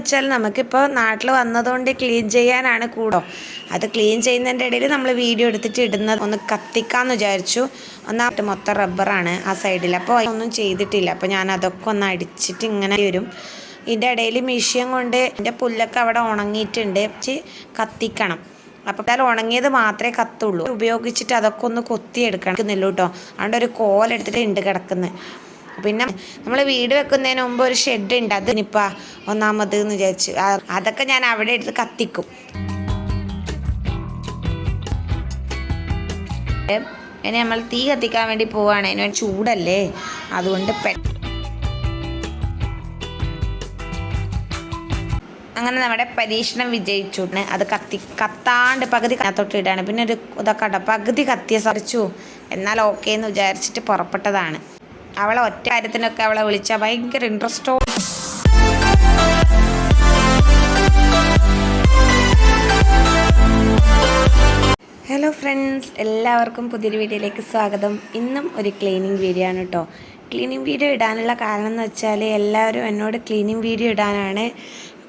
വെച്ചാൽ നമുക്കിപ്പോൾ നാട്ടിൽ വന്നതുകൊണ്ട് ക്ലീൻ ചെയ്യാനാണ് കൂടോ. അത് ക്ലീൻ ചെയ്യുന്നതിന്റെ ഇടയിൽ നമ്മൾ വീഡിയോ എടുത്തിട്ട് ഇടുന്നത് ഒന്ന് കത്തിക്കാമെന്ന് വിചാരിച്ചു. ഒന്നാമത്തെ മൊത്തം റബ്ബറാണ് ആ സൈഡിൽ അപ്പോൾ ഒന്നും ചെയ്തിട്ടില്ല. അപ്പോൾ ഞാൻ അതൊക്കെ ഒന്ന് അടിച്ചിട്ട് ഇങ്ങനെ വരും. ഇതിന്റെ ഇടയിൽ മിഷ്യൻ കൊണ്ട് എന്റെ പുല്ലൊക്കെ അവിടെ ഉണങ്ങിയിട്ടുണ്ട്. കത്തിക്കണം. അപ്പോൾ എന്തായാലും ഉണങ്ങിയത് മാത്രമേ കത്തുള്ളൂ. ഉപയോഗിച്ചിട്ട് അതൊക്കെ ഒന്ന് കൊത്തിയെടുക്കണം. കൊത്തിയെടുക്കണമെന്നില്ല കേട്ടോ. അതുകൊണ്ട് ഒരു കോലെടുത്തിട്ട് ഉണ്ട് കിടക്കുന്നത് പിന്നെ നമ്മൾ വീട് വെക്കുന്നതിന് മുമ്പ് ഒരു ഷെഡ് ഉണ്ട്. അത് അതിനിപ്പോൾ ഒന്നാമത് എന്ന് വിചാരിച്ചു അതൊക്കെ ഞാൻ അവിടെ എടുത്ത് കത്തിക്കും. ഇനി നമ്മൾ തീ കത്തിക്കാൻ വേണ്ടി പോവാണ്. അതിന് ചൂടല്ലേ? അതുകൊണ്ട് അങ്ങനെ നമ്മുടെ പരീക്ഷണം വിജയിച്ചു. അത് കത്തി കത്താണ്ട് പകുതി കത്തോട്ട് ഇടാണ്. പിന്നെ ഒരു ഇതൊക്കെ പകുതി കത്തിയ സറിച്ചു എന്നാൽ ഓക്കെ എന്ന് വിചാരിച്ചിട്ട് പുറപ്പെട്ടതാണ്. അവളെ ഒറ്റ കാര്യത്തിനൊക്കെ അവളെ വിളിച്ചാൽ ഭയങ്കര ഇൻട്രസ്റ്റോ ഹലോ ഫ്രണ്ട്സ് എല്ലാവർക്കും പുതിയൊരു വീഡിയോയിലേക്ക് സ്വാഗതം. ഇന്നും ഒരു ക്ലീനിങ് വീഡിയോ ആണ് കേട്ടോ ക്ലീനിങ് വീഡിയോ ഇടാനുള്ള കാരണം എന്ന് വെച്ചാൽ എല്ലാവരും എന്നോട് ക്ലീനിങ് വീഡിയോ ഇടാനാണ്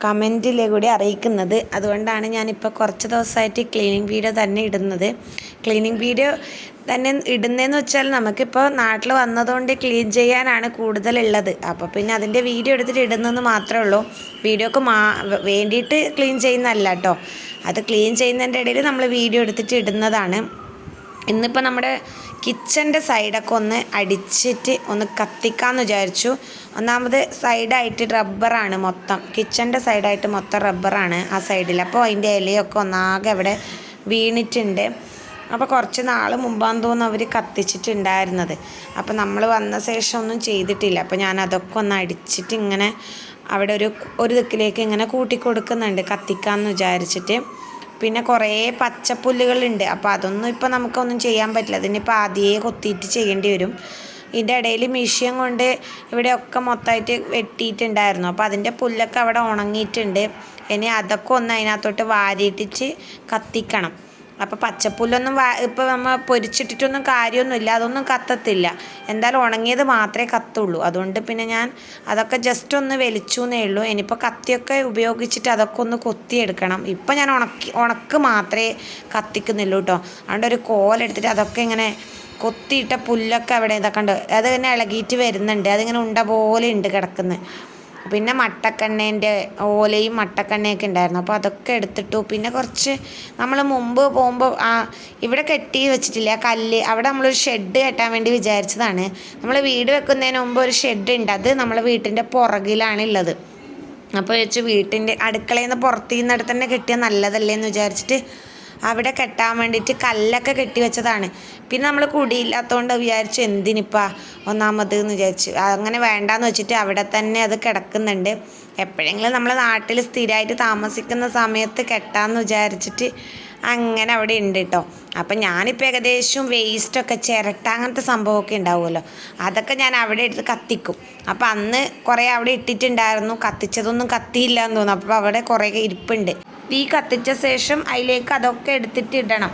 കമന്റിലെ കൂടി അറിയിക്കുന്നത്. അതുകൊണ്ടാണ് ഞാനിപ്പോൾ കുറച്ച് ദിവസമായിട്ട് ക്ലീനിങ് വീഡിയോ തന്നെ ഇടുന്നത്. ക്ലീനിങ് വീഡിയോ തന്നെ ഇടുന്നതെന്ന് വെച്ചാൽ നമുക്കിപ്പോൾ നാട്ടിൽ വന്നതുകൊണ്ട് ക്ലീൻ ചെയ്യാനാണ് കൂടുതലുള്ളത്. അപ്പോൾ പിന്നെ അതിന്റെ വീഡിയോ എടുത്തിട്ട് ഇടുന്നെന്ന് മാത്രമേ ഉള്ളൂ. വീഡിയോക്ക് മാ വേണ്ടിയിട്ട് ക്ലീൻ ചെയ്യുന്നതല്ല കേട്ടോ അത് ക്ലീൻ ചെയ്യുന്നതിന്റെ ഇടയിൽ നമ്മൾ വീഡിയോ എടുത്തിട്ട് ഇടുന്നതാണ്. ഇന്നിപ്പോൾ നമ്മുടെ കിച്ചന്റെ സൈഡൊക്കെ ഒന്ന് അടിച്ചിട്ട് ഒന്ന് കത്തിക്കാമെന്ന് വിചാരിച്ചു. ഒന്നാമത് സൈഡായിട്ട് റബ്ബറാണ് മൊത്തം. കിച്ചന്റെ സൈഡായിട്ട് മൊത്തം റബ്ബറാണ് ആ സൈഡിൽ അപ്പോൾ അതിന്റെ ഇലയൊക്കെ ഒന്നാകെ അവിടെ വീണിട്ടുണ്ട്. അപ്പോൾ കുറച്ച് നാൾ മുമ്പാന്ന് തോന്നുന്നു അവർ കത്തിച്ചിട്ടുണ്ടായിരുന്നത്. അപ്പോൾ നമ്മൾ വന്ന ശേഷം ഒന്നും ചെയ്തിട്ടില്ല. അപ്പോൾ ഞാൻ അതൊക്കെ ഒന്ന് അടിച്ചിട്ട് ഇങ്ങനെ അവിടെ ഒരു ഒരു ദിക്കിലേക്ക് ഇങ്ങനെ കൂട്ടിക്കൊടുക്കുന്നുണ്ട് കത്തിക്കാമെന്ന് വിചാരിച്ചിട്ട്. പിന്നെ കുറേ പച്ചപ്പുല്ലുകളുണ്ട്. അപ്പോൾ അതൊന്നും ഇപ്പോൾ നമുക്കൊന്നും ചെയ്യാൻ പറ്റില്ല. അതിനിപ്പോൾ ആദ്യമേ കൊത്തിയിട്ട് ചെയ്യേണ്ടി വരും. ഇതിന്റെ ഇടയിൽ മിഷ്യൻ കൊണ്ട് ഇവിടെയൊക്കെ മൊത്തമായിട്ട് വെട്ടിയിട്ടുണ്ടായിരുന്നു. അപ്പോൾ അതിന്റെ പുല്ലൊക്കെ അവിടെ ഉണങ്ങിയിട്ടുണ്ട്. ഇനി അതൊക്കെ ഒന്ന് അതിനകത്തോട്ട് വാരിയിട്ടിട്ട് കത്തിക്കണം. അപ്പോൾ പച്ചപ്പുല്ലൊന്നും വാ ഇപ്പോൾ നമ്മൾ പൊരിച്ചിട്ടിട്ടൊന്നും കാര്യമൊന്നുമില്ല അതൊന്നും കത്തത്തില്ല. എന്തായാലും ഉണങ്ങിയത് മാത്രമേ കത്തുള്ളൂ. അതുകൊണ്ട് പിന്നെ ഞാൻ അതൊക്കെ ജസ്റ്റ് ഒന്ന് വലിച്ചു എന്നേ ഉള്ളൂ. ഇനിയിപ്പോൾ കത്തിയൊക്കെ ഉപയോഗിച്ചിട്ട് അതൊക്കെ ഒന്ന് കൊത്തിയെടുക്കണം. ഇപ്പോൾ ഞാൻ ഉണക്കി ഉണക്ക് മാത്രമേ കത്തിക്കുന്നുള്ളൂ കേട്ടോ. അതുകൊണ്ട് ഒരു കോലെടുത്തിട്ട് അതൊക്കെ ഇങ്ങനെ കൊത്തിയിട്ട പുല്ലൊക്കെ അവിടെ ഇതൊക്കെ ഉണ്ട് അത് ഇങ്ങനെ ഇളകിയിട്ട് വരുന്നുണ്ട്. അതിങ്ങനെ ഉണ്ട പോലെ ഉണ്ട് കിടക്കുന്നത് പിന്നെ മട്ടക്കണ്ണേന്റെ ഓലയും മട്ടക്കണ്ണയൊക്കെ ഉണ്ടായിരുന്നു. അപ്പോൾ അതൊക്കെ എടുത്തിട്ടു. പിന്നെ കുറച്ച് നമ്മൾ മുമ്പ് പോകുമ്പോൾ ആ ഇവിടെ കെട്ടി വെച്ചിട്ടില്ല കല്ല്? അവിടെ നമ്മളൊരു ഷെഡ് കെട്ടാൻ വേണ്ടി വിചാരിച്ചതാണ്. നമ്മൾ വീട് വെക്കുന്നതിന് മുമ്പ് ഒരു ഷെഡ് ഉണ്ട്. അത് നമ്മളെ വീട്ടിന്റെ പുറകിലാണ് ഉള്ളത്. അപ്പോൾ വെച്ച് വീട്ടിന്റെ അടുക്കളയിൽ നിന്ന് പുറത്തു നിന്നിടത്ത് തന്നെ കെട്ടിയാൽ നല്ലതല്ലേ എന്ന് വിചാരിച്ചിട്ട് അവിടെ കെട്ടാൻ വേണ്ടിയിട്ട് കല്ലൊക്കെ കെട്ടി വെച്ചതാണ്. പിന്നെ നമ്മൾ കുടിയില്ലാത്തതുകൊണ്ട് വിചാരിച്ചു എന്തിനിപ്പാ ഒന്നാമത് എന്ന് വിചാരിച്ചു. അങ്ങനെ വേണ്ടാന്ന് വെച്ചിട്ട് അവിടെ തന്നെ അത് കിടക്കുന്നുണ്ട്. എപ്പോഴെങ്കിലും നമ്മൾ നാട്ടിൽ സ്ഥിരമായിട്ട് താമസിക്കുന്ന സമയത്ത് കെട്ടാന്ന് വിചാരിച്ചിട്ട് അങ്ങനെ അവിടെ ഉണ്ട് കേട്ടോ അപ്പം ഞാനിപ്പോൾ ഏകദേശം വേസ്റ്റൊക്കെ ചിരട്ട അങ്ങനത്തെ സംഭവമൊക്കെ ഉണ്ടാവുമല്ലോ. അതൊക്കെ ഞാൻ അവിടെ എടുത്ത് കത്തിക്കും. അപ്പം അന്ന് കുറേ അവിടെ ഇട്ടിട്ടുണ്ടായിരുന്നു. കത്തിച്ചതൊന്നും കത്തിയില്ല എന്ന് തോന്നുന്നു. അപ്പോൾ അവിടെ കുറേ ഇരിപ്പുണ്ട്. തീ കത്തിച്ച ശേഷം അതിലേക്ക് അതൊക്കെ എടുത്തിട്ട് ഇടണം.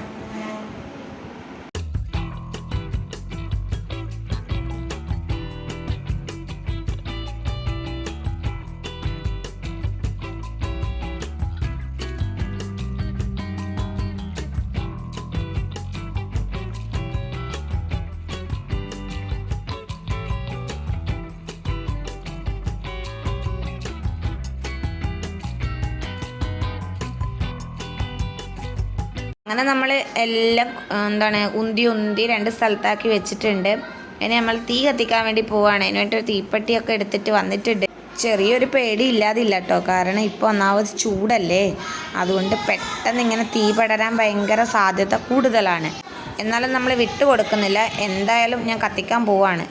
അങ്ങനെ നമ്മൾ എല്ലാം എന്താണ് ഉന്തി ഉന്തി രണ്ട് സ്ഥലത്താക്കി വെച്ചിട്ടുണ്ട്. ഇനി നമ്മൾ തീ കത്തിക്കാൻ വേണ്ടി പോവുകയാണ് അതിന് വേണ്ടി ഒരു തീപ്പെട്ടിയൊക്കെ എടുത്തിട്ട് വന്നിട്ടുണ്ട്. ചെറിയൊരു പേടി ഇല്ലാതില്ല കേട്ടോ കാരണം ഇപ്പോൾ ഒന്നാമത് ചൂടല്ലേ. അതുകൊണ്ട് പെട്ടെന്ന് ഇങ്ങനെ തീ പടരാൻ ഭയങ്കര സാധ്യത കൂടുതലാണ്. എന്നാലും നമ്മൾ വിട്ടു കൊടുക്കുന്നില്ല. എന്തായാലും ഞാൻ കത്തിക്കാൻ പോവാണ്.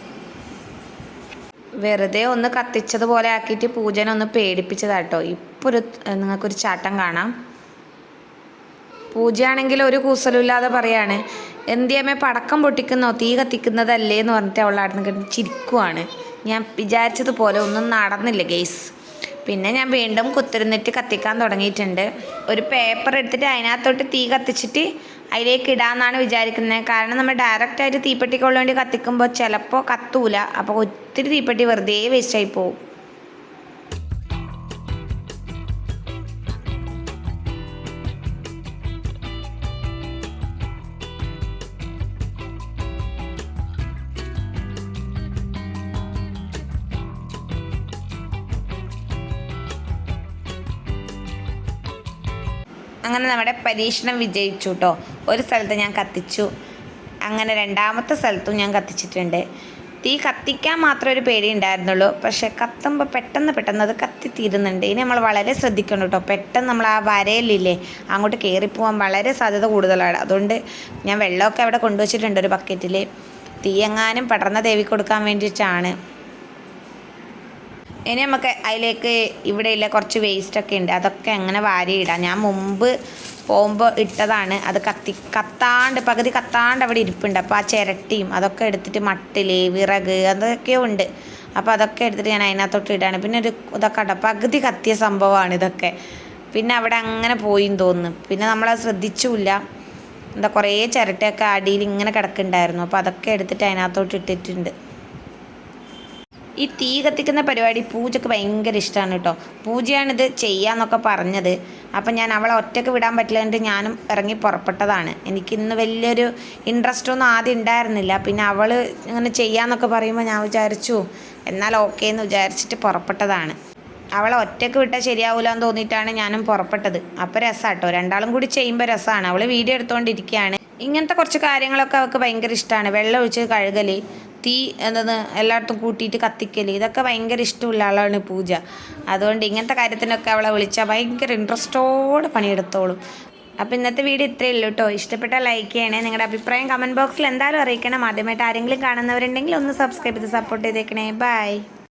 വെറുതെ ഒന്ന് കത്തിച്ചതുപോലെ ആക്കിയിട്ട് പൂജനെ ഒന്ന് പേടിപ്പിച്ചതാട്ടോ ഇപ്പോൾ ഒരു നിങ്ങൾക്കൊരു ചാട്ടം കാണാം. പൂജയാണെങ്കിൽ ഒരു കൂസലുമില്ലാതെ പറയാണ് എന്തിയമ്മേ പടക്കം പൊട്ടിക്കുന്നോ? തീ കത്തിക്കുന്നതല്ലേ? എന്ന് പറഞ്ഞിട്ട് അവൾ അവിടെ നിന്ന് ചിരിക്കുവാണ്. ഞാൻ വിചാരിച്ചതുപോലെ ഒന്നും നടന്നില്ല ഗെയ്സ് പിന്നെ ഞാൻ വീണ്ടും കുത്തിരുന്നിട്ട് കത്തിക്കാൻ തുടങ്ങിയിട്ടുണ്ട്. ഒരു പേപ്പർ എടുത്തിട്ട് അതിനകത്തോട്ട് തീ കത്തിച്ചിട്ട് അതിലേക്ക് ഇടാമെന്നാണ് വിചാരിക്കുന്നത്. കാരണം നമ്മൾ ഡയറക്റ്റായിട്ട് തീപ്പെട്ടിക്കുള്ള വേണ്ടി കത്തിക്കുമ്പോൾ ചിലപ്പോൾ കത്തൂല. അപ്പോൾ ഒത്തിരി തീപ്പെട്ടി വെറുതെ വേസ്റ്റായി പോകും അങ്ങനെ നമ്മുടെ പരീക്ഷണം വിജയിച്ചു കേട്ടോ ഒരു സ്ഥലത്ത് ഞാൻ കത്തിച്ചു. അങ്ങനെ രണ്ടാമത്തെ സ്ഥലത്തും ഞാൻ കത്തിച്ചിട്ടുണ്ട്. തീ കത്തിക്കാൻ മാത്രം ഒരു പേടി ഉണ്ടായിരുന്നുള്ളൂ. പക്ഷേ കത്തുമ്പോൾ പെട്ടെന്ന് പെട്ടെന്ന് അത് കത്തിത്തീരുന്നുണ്ട്. ഇനി നമ്മൾ വളരെ ശ്രദ്ധിക്കണം കേട്ടോ. പെട്ടെന്ന് നമ്മൾ ആ വരയിലില്ലേ അങ്ങോട്ട് കയറിപ്പോവാൻ വളരെ സാധ്യത കൂടുതലാണ്. അതുകൊണ്ട് ഞാൻ വെള്ളമൊക്കെ അവിടെ കൊണ്ടുവച്ചിട്ടുണ്ട് ഒരു ബക്കറ്റിൽ തീയെങ്ങാനും പടർന്ന ദേവി കൊടുക്കാൻ വേണ്ടിയിട്ടാണ്. ഇനി നമുക്ക് അതിലേക്ക് ഇവിടെയുള്ള കുറച്ച് വേസ്റ്റ് ഒക്കെ ഉണ്ട്. അതൊക്കെ അങ്ങനെ വാരിയിടാം ഞാൻ മുമ്പ് പോകുമ്പോൾ ഇട്ടതാണ്. അത് കത്തി കത്താണ്ട് പകുതി കത്താണ്ട് അവിടെ ഇരിപ്പുണ്ട്. അപ്പോൾ ആ ചിരട്ടിയും അതൊക്കെ എടുത്തിട്ട് മട്ടിൽ വിറക് അതൊക്കെ ഉണ്ട്. അപ്പോൾ അതൊക്കെ എടുത്തിട്ട് ഞാൻ അതിനകത്തോട്ട് ഇടാണ്. പിന്നെ ഒരു ഇതൊക്കെ ഉണ്ട്. പകുതി കത്തിയ സംഭവമാണ് ഇതൊക്കെ. പിന്നെ അവിടെ അങ്ങനെ പോയി തോന്നുന്നു. പിന്നെ നമ്മളത് ശ്രദ്ധിച്ചുമില്ല എന്താ കുറേ ചിരട്ടയൊക്കെ അടിയിൽ ഇങ്ങനെ കിടക്കുന്നുണ്ടായിരുന്നു. അപ്പോൾ അതൊക്കെ എടുത്തിട്ട് അതിനകത്തോട്ട് ഇട്ടിട്ടുണ്ട്. ഈ തീ കത്തിക്കുന്ന പരിപാടി പൂജക്ക് ഭയങ്കര ഇഷ്ടമാണ് കേട്ടോ. പൂജയാണിത് ചെയ്യാന്നൊക്കെ പറഞ്ഞത്. അപ്പം ഞാൻ അവളെ ഒറ്റയ്ക്ക് വിടാൻ പറ്റില്ല പറ്റില്ലാണ്ട് ഞാനും ഇറങ്ങി പുറപ്പെട്ടതാണ്. എനിക്ക് ഇന്ന് വലിയൊരു ഇൻട്രസ്റ്റ് ഒന്നും ആദ്യം ഉണ്ടായിരുന്നില്ല. പിന്നെ അവൾ ഇങ്ങനെ ചെയ്യാന്നൊക്കെ പറയുമ്പോൾ ഞാൻ വിചാരിച്ചു എന്നാൽ ഓക്കേ എന്ന് വിചാരിച്ചിട്ട് പുറപ്പെട്ടതാണ്. അവളെ ഒറ്റയ്ക്ക് വിട്ടാൽ ശരിയാവില്ല എന്ന് തോന്നിയിട്ടാണ് ഞാനും പുറപ്പെട്ടത്. അപ്പോൾ രസമാട്ടോ രണ്ടാളും കൂടി ചെയ്യുമ്പോൾ രസമാണ് അവൾ വീഡിയോ എടുത്തുകൊണ്ടിരിക്കുകയാണ് ഇങ്ങനത്തെ കുറച്ച് കാര്യങ്ങളൊക്കെ അവൾക്ക് ഭയങ്കര ഇഷ്ടമാണ് വെള്ളം ഒഴിച്ച് കഴുകൽ തീ എന്തെന്ന് എല്ലായിടത്തും കൂട്ടിയിട്ട് കത്തിക്കൽ ഇതൊക്കെ ഭയങ്കര ഇഷ്ടമുള്ള ആളാണ് പൂജ. അതുകൊണ്ട് ഇങ്ങനത്തെ കാര്യത്തിനൊക്കെ അവളെ വിളിച്ചാൽ ഭയങ്കര ഇൻട്രസ്റ്റോടെ പണിയെടുത്തോളും. അപ്പോൾ ഇന്നത്തെ വീഡിയോ ഇത്രയേ ഉള്ളൂ കേട്ടോ ഇഷ്ടപ്പെട്ട ലൈക്ക് ചെയ്യണേ. നിങ്ങളുടെ അഭിപ്രായം കമന്റ് ബോക്സിൽ എന്തായാലും അറിയിക്കണം. ആദ്യമായിട്ട് ആരെങ്കിലും കാണുന്നവരുണ്ടെങ്കിൽ ഒന്ന് സബ്സ്ക്രൈബ് ചെയ്ത് സപ്പോർട്ട് ചെയ്തേക്കണേ. ബൈ